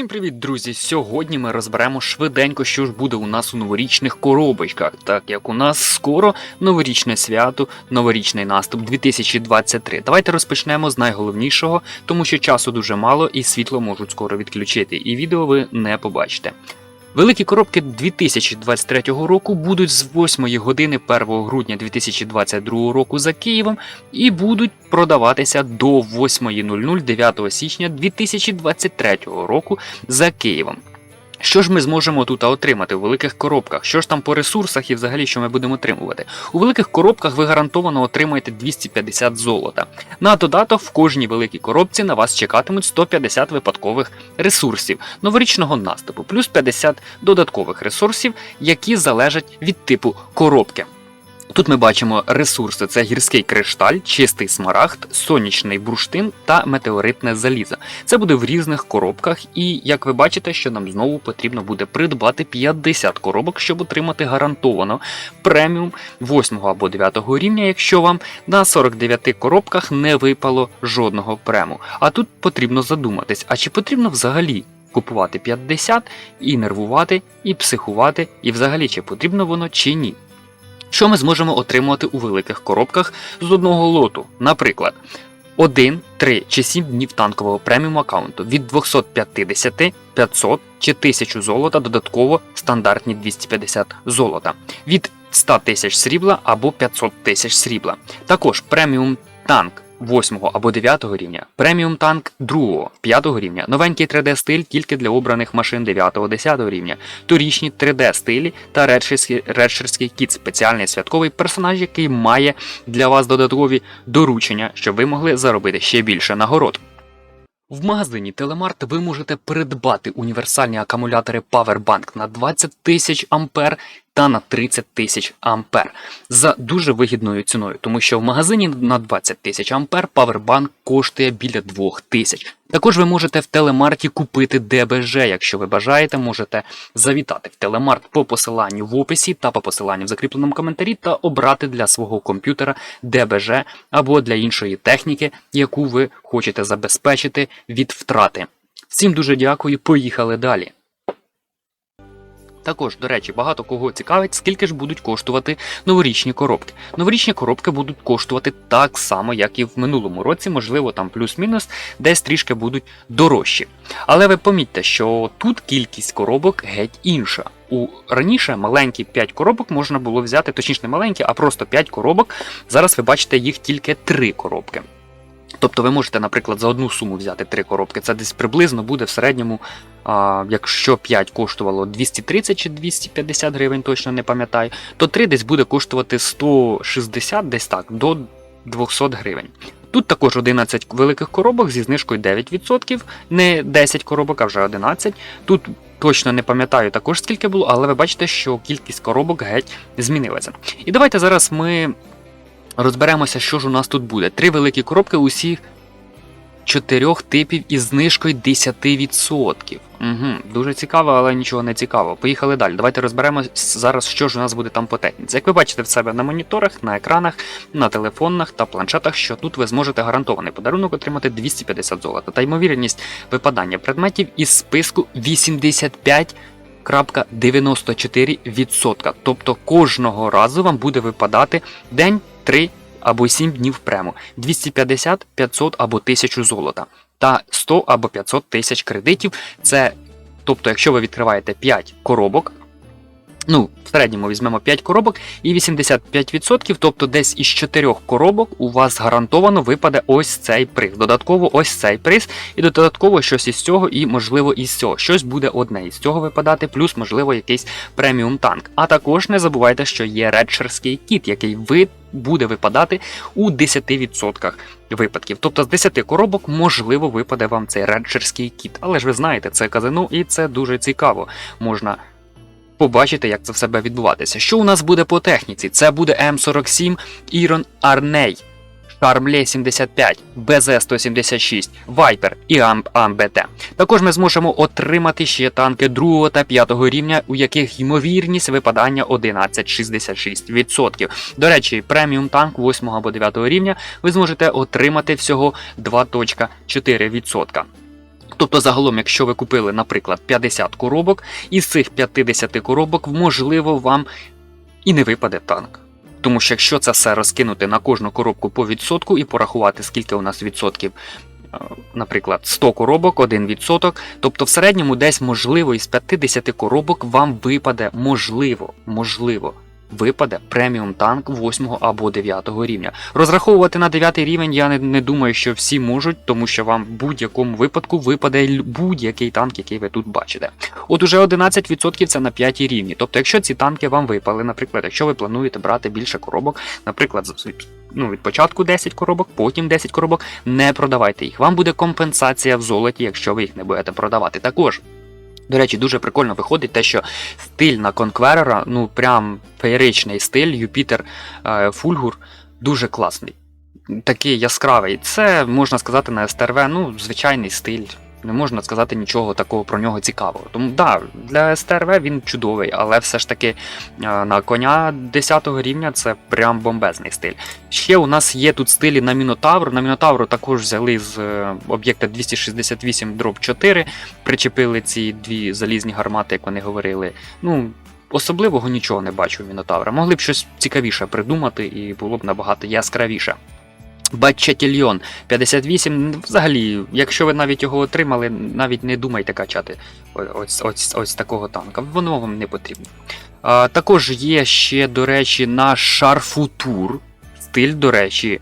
Всім привіт, друзі! Сьогодні ми розберемо швиденько, що ж буде у нас у новорічних коробочках, так як у нас скоро новорічне свято, новорічний наступ 2023. Давайте розпочнемо з найголовнішого, тому що часу дуже мало і світло можуть скоро відключити, і відео ви не побачите. Великі коробки 2023 року будуть з 8 години 1 грудня 2022 року за Києвом і будуть продаватися до 8.00 9 січня 2023 року за Києвом. Що ж ми зможемо тут отримати у великих коробках? Що ж там по ресурсах і взагалі що ми будемо отримувати? У великих коробках ви гарантовано отримаєте 250 золота. На додаток в кожній великій коробці на вас чекатимуть 150 випадкових ресурсів новорічного наступу, плюс 50 додаткових ресурсів, які залежать від типу коробки. Тут ми бачимо ресурси: це гірський кришталь, чистий смарагд, сонячний бурштин та метеоритне залізо. Це буде в різних коробках, і як ви бачите, що нам знову потрібно буде придбати 50 коробок, щоб отримати гарантовано преміум 8 або 9 рівня, якщо вам на 49 коробках не випало жодного прему. А тут потрібно задуматись, а чи потрібно взагалі купувати 50 і нервувати, і психувати, і взагалі чи потрібно воно чи ні. Що ми зможемо отримувати у великих коробках з одного лоту? Наприклад, 1, 3 чи 7 днів танкового преміум аккаунту від 250, 500 чи 1000 золота, додатково стандартні 250 золота, від 100 тисяч срібла або 500 тисяч срібла. Також преміум танк 8 або 9 рівня, преміум танк 2, 5 рівня, новенький 3D стиль тільки для обраних машин 9-10 рівня, торічні 3D стилі та редшерський, редшерський кіт, спеціальний святковий персонаж, який має для вас додаткові доручення, щоб ви могли заробити ще більше нагород. В магазині Телемарт ви можете придбати універсальні акумулятори Powerbank на 20 тисяч ампер та на 30 тисяч ампер за дуже вигідною ціною, тому що в магазині на 20 тисяч ампер Powerbank коштує біля 2 тисяч. Також ви можете в телемарті купити ДБЖ. Якщо ви бажаєте, можете завітати в телемарт по посиланню в описі та по посиланню в закріпленому коментарі та обрати для свого комп'ютера ДБЖ або для іншої техніки, яку ви хочете забезпечити від втрати. Всім дуже дякую, поїхали далі. Також, до речі, багато кого цікавить, скільки ж будуть коштувати новорічні коробки. Новорічні коробки будуть коштувати так само, як і в минулому році, можливо, там плюс-мінус, десь трішки будуть дорожчі. Але ви помітьте, що тут кількість коробок геть інша. У раніше маленькі 5 коробок можна було взяти, точніше не маленькі, а просто 5 коробок. Зараз ви бачите їх тільки 3 коробки. Тобто ви можете, наприклад, за одну суму взяти 3 коробки. Це десь приблизно буде в середньому, а, якщо 5 коштувало 230 чи 250 гривень, точно не пам'ятаю, то 3 десь буде коштувати 160 десь так, до 200 гривень. Тут також 11 великих коробок зі знижкою 9%, не 10 коробок, а вже 11. Тут точно не пам'ятаю також скільки було, але ви бачите, що кількість коробок геть змінилася. І давайте зараз ми розберемося, що ж у нас тут буде. Три великі коробки усіх чотирьох типів із знижкою 10%. Угу, Дуже цікаво, але нічого не цікаво. Поїхали далі. Давайте розберемо зараз, що ж у нас буде там по техніці. Як ви бачите в себе на моніторах, на екранах, на телефонах та планшетах, що тут ви зможете гарантований подарунок отримати 250 золота та ймовірність випадання предметів із списку 85. 94%. Тобто кожного разу вам буде випадати день 3 або 7 днів прему, 250, 500 або 1000 золота та 100 або 500 тисяч кредитів. Це, тобто, якщо ви відкриваєте 5 коробок, ну, в середньому візьмемо 5 коробок і 85%, тобто десь із 4 коробок у вас гарантовано випаде ось цей приз. Додатково ось цей приз, і додатково щось із цього, і, можливо, із цього. Щось буде одне із цього випадати, плюс, можливо, якийсь преміум танк. А також не забувайте, що є редшерський кіт, який ви буде випадати у 10% випадків. Тобто з 10 коробок, можливо, випаде вам цей реджерський кіт. Але ж ви знаєте, це казино, і це дуже цікаво. Можна побачити, як це в себе відбуватися. Що у нас буде по техніці? Це буде М47 Iron Arney. Шармле 75, БЗ 176, Viper і АМБТ. Також ми зможемо отримати ще танки 2 та 5 рівня, у яких ймовірність випадання 11,66%. До речі, преміум танк 8 або 9 рівня ви зможете отримати всього 2,4%. Тобто, загалом, якщо ви купили, наприклад, 50 коробок, із цих 50 коробок, можливо, вам і не випаде танк. Тому що якщо це все розкинути на кожну коробку по відсотку і порахувати, скільки у нас відсотків, е, наприклад, 100 коробок, 1 відсоток, тобто в середньому десь можливо із 50 коробок вам випаде, можливо, можливо, випаде преміум танк 8 або 9 рівня. Розраховувати на 9 рівень я не, не думаю, що всі можуть, тому що вам в будь-якому випадку випаде будь-який танк, який ви тут бачите. От уже 11% це на 5 рівні. Тобто, якщо ці танки вам випали, наприклад, якщо ви плануєте брати більше коробок, наприклад, ну, від початку 10 коробок, потім 10 коробок, не продавайте їх. Вам буде компенсація в золоті, якщо ви їх не будете продавати. Також. До речі, дуже прикольно виходить те, що стиль на конкверера, ну прям феєричний стиль, Юпітер е, Фульгур, дуже класний. Такий яскравий. Це можна сказати на СТРВ, ну, звичайний стиль. Не можна сказати нічого такого про нього цікавого. Тому да, для СТРВ він чудовий, але все ж таки е, на коня 10 рівня це прям бомбезний стиль. Ще у нас є тут стилі на Мінотавр. На Мінотавру також взяли з е, об'єкта 268 дроб 4, причепили ці дві залізні гармати, як вони говорили. Ну, особливого нічого не бачу в Мінотавра. Могли б щось цікавіше придумати і було б набагато яскравіше. Батчатільйон 58. Взагалі, якщо ви навіть його отримали, навіть не думайте качати ось, ось, ось такого танка. Воно вам не потрібно. А, також є ще, до речі, на Шарфутур. Стиль, до речі,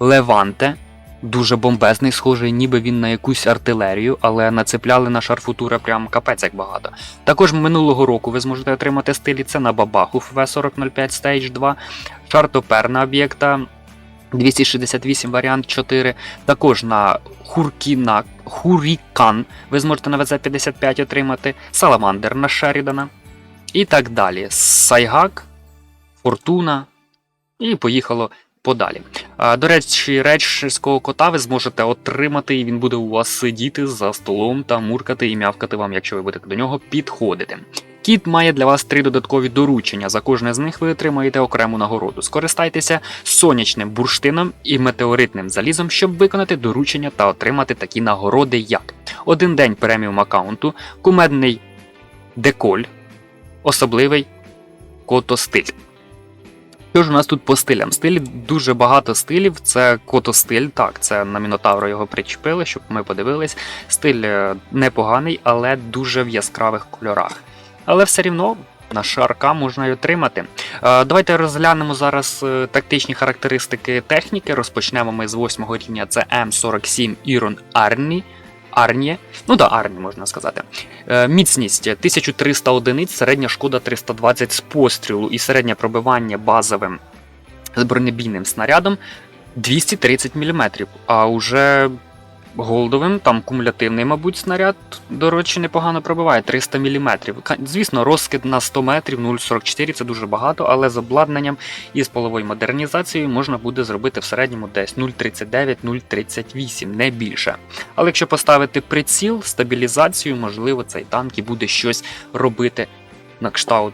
Леванте. Дуже бомбезний, схожий, ніби він на якусь артилерію, але нацепляли на шарфутура прям капець як багато. Також минулого року ви зможете отримати стилі це на Бабаху V4005 Stage 2, шартопер на об'єкта 268 варіант 4, також на Хуркіна, Хурікан ви зможете на ВЗ-55 отримати, Саламандер на Шерідана і так далі. Сайгак, Фортуна і поїхало подалі. До речі, речерського кота ви зможете отримати, і він буде у вас сидіти за столом та муркати і мявкати вам, якщо ви будете до нього підходити. Кіт має для вас три додаткові доручення. За кожне з них ви отримаєте окрему нагороду. Скористайтеся сонячним бурштином і метеоритним залізом, щоб виконати доручення та отримати такі нагороди, як один день преміум аккаунту, кумедний деколь, особливий котостиль. Що ж у нас тут по стилям? Стилі дуже багато стилів. Це котостиль, так, це на Мінотавро його причепили, щоб ми подивились. Стиль е, непоганий, але дуже в яскравих кольорах. Але все рівно на шарка можна й отримати. Е, Давайте розглянемо зараз е, тактичні характеристики техніки. Розпочнемо ми з 8 рівня. Це М47 Iron Arnie. Арні, ну да, Арні можна сказати. Е, міцність 1300 одиниць, середня шкода 320 з пострілу і середнє пробивання базовим бронебійним снарядом 230 мм. А уже голдовим, там кумулятивний, мабуть, снаряд, до речі, непогано пробиває 300 мм. Звісно, розкид на 100 метрів 0,44 це дуже багато, але з обладнанням і з половою модернізацією можна буде зробити в середньому десь 0,39-0,38, не більше. Але якщо поставити приціл, стабілізацію, можливо, цей танк і буде щось робити на кшталт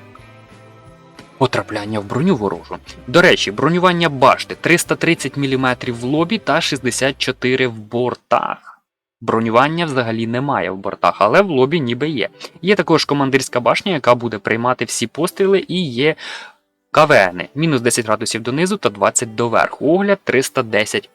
потрапляння в броню ворожу. До речі, бронювання башти 330 мм в лобі та 64 в бортах. Бронювання взагалі немає в бортах, але в лобі ніби є. Є також командирська башня, яка буде приймати всі постріли, і є КВН Мінус 10 градусів донизу та 20 доверху. Огляд 310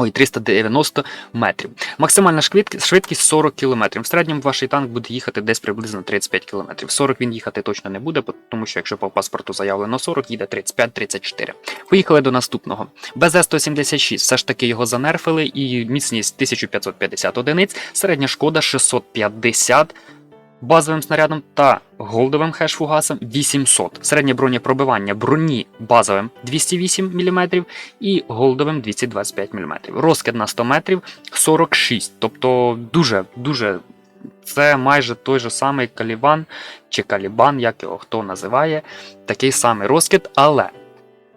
Ой, 390 метрів. Максимальна швидкість, швидкість 40 км. В середньому ваш танк буде їхати десь приблизно 35 км. 40 він їхати точно не буде, тому що якщо по паспорту заявлено 40, їде 35-34. Поїхали до наступного. БЗ-176, все ж таки його занерфили, і міцність 1550 одиниць, середня шкода 650 базовим снарядом та голдовим хеш-фугасом 800. Середнє бронепробивання броні базовим 208 мм і голдовим 225 мм. Розкид на 100 метрів 46. Тобто дуже дуже. Це майже той же самий калібан чи калібан, як його хто називає, такий самий розкид, але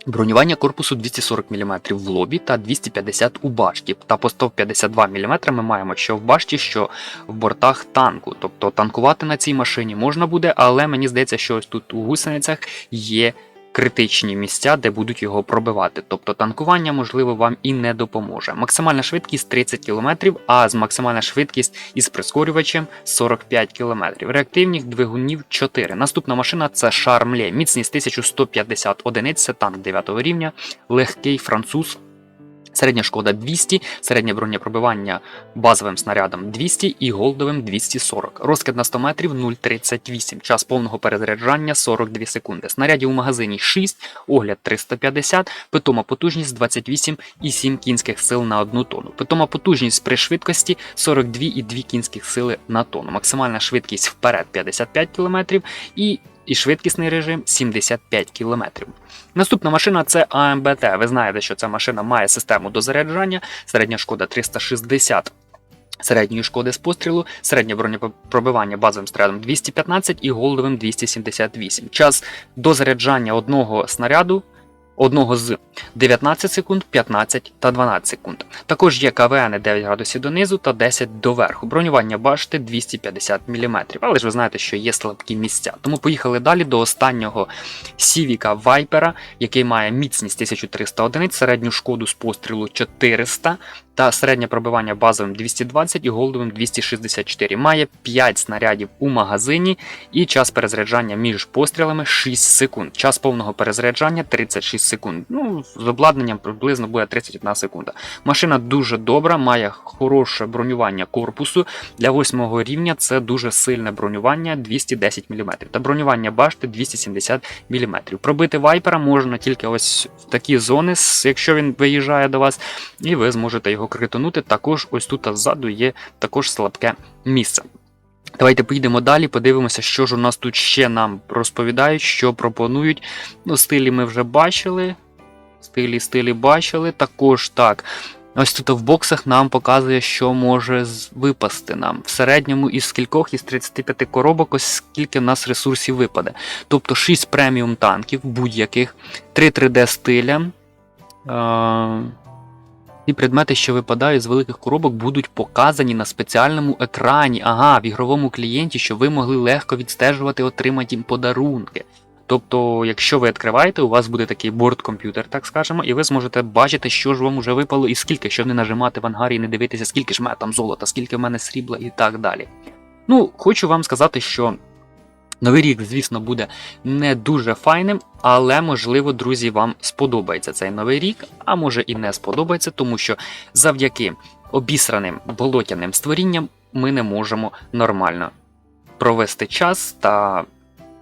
бронювання корпусу 240 мм в лобі та 250 у башті. Та по 152 мм ми маємо що в башті, що в бортах танку. Тобто танкувати на цій машині можна буде, але мені здається, що ось тут у гусеницях є критичні місця, де будуть його пробивати. Тобто танкування, можливо, вам і не допоможе. Максимальна швидкість 30 км, а з максимальна швидкість із прискорювачем 45 км. Реактивних двигунів 4. Наступна машина це Шармле. Міцність 1150 одиниць, це танк 9 рівня, легкий француз. Середня шкода 200, середнє бронепробивання базовим снарядом 200 і голдовим 240. Розкид на 100 метрів 0,38. Час повного перезаряджання 42 секунди. Снарядів у магазині 6, огляд 350, питома потужність 28,7 кінських сил на 1 тонну. Питома потужність при швидкості 42,2 кінських сили на тонну. Максимальна швидкість вперед 55 км і, і швидкісний режим 75 км. Наступна машина це АМБТ. Ви знаєте, що ця машина має систему дозаряджання, середня шкода 360 середньої шкоди з пострілу, середнє бронепробивання базовим снарядом 215 і голдовим 278. Час дозаряджання одного снаряду. Одного з 19 секунд, 15 та 12 секунд. Також є КВН 9 градусів донизу та 10 доверху. Бронювання башти 250 мм. Але ж ви знаєте, що є слабкі місця. Тому поїхали далі до останнього Сівіка Вайпера, який має міцність 1300 одиниць, середню шкоду з пострілу 400 та середнє пробивання базовим 220 і голдовим 264. Має 5 снарядів у магазині і час перезаряджання між пострілами 6 секунд. Час повного перезаряджання 36 секунд. Ну, з обладнанням приблизно буде 31 секунда. Машина дуже добра, має хороше бронювання корпусу. Для 8 рівня це дуже сильне бронювання 210 мм та бронювання башти 270 мм. Пробити вайпера можна тільки ось в такі зони, якщо він виїжджає до вас, і ви зможете його критонути. Також ось тут ззаду є також слабке місце. Давайте поїдемо далі, подивимося, що ж у нас тут ще нам розповідають, що пропонують. Ну, стилі ми вже бачили. Стилі, стилі бачили. Також так. Ось тут в боксах нам показує, що може випасти нам. В середньому із скількох із 35 коробок, ось скільки в нас ресурсів випаде. Тобто 6 преміум танків будь-яких, 3 3D стиля. Е- ці предмети, що випадають з великих коробок, будуть показані на спеціальному екрані, ага, в ігровому клієнті, щоб ви могли легко відстежувати отримані подарунки. Тобто, якщо ви відкриваєте, у вас буде такий борт-комп'ютер, так скажемо, і ви зможете бачити, що ж вам уже випало і скільки, щоб не нажимати в ангарі і не дивитися, скільки ж мене там золота, скільки в мене срібла і так далі. Ну, хочу вам сказати, що новий рік, звісно, буде не дуже файним, але можливо, друзі, вам сподобається цей новий рік, а може і не сподобається, тому що завдяки обісраним болотяним створінням ми не можемо нормально провести час та.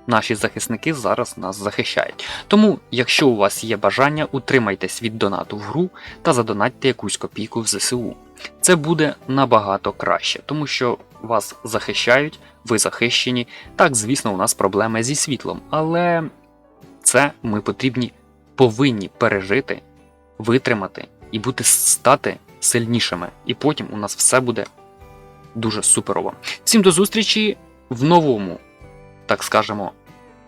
Наші захисники зараз нас захищають. Тому, якщо у вас є бажання, утримайтесь від донату в гру та задонатьте якусь копійку в ЗСУ. Це буде набагато краще, тому що вас захищають, ви захищені. Так, звісно, у нас проблеми зі світлом, але це ми потрібні, повинні пережити, витримати і бути стати сильнішими. І потім у нас все буде дуже суперово. Всім до зустрічі в новому, так скажемо,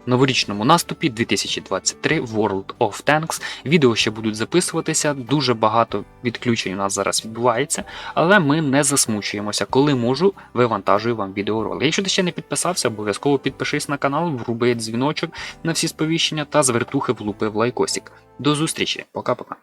новорічному наступі 2023 World of Tanks. Відео ще будуть записуватися, дуже багато відключень у нас зараз відбувається, але ми не засмучуємося. Коли можу, вивантажую вам відеоролик. Якщо ти ще не підписався, обов'язково підпишись на канал, вруби дзвіночок на всі сповіщення та з вертухи влупи в лайкосик. До зустрічі, пока-пока.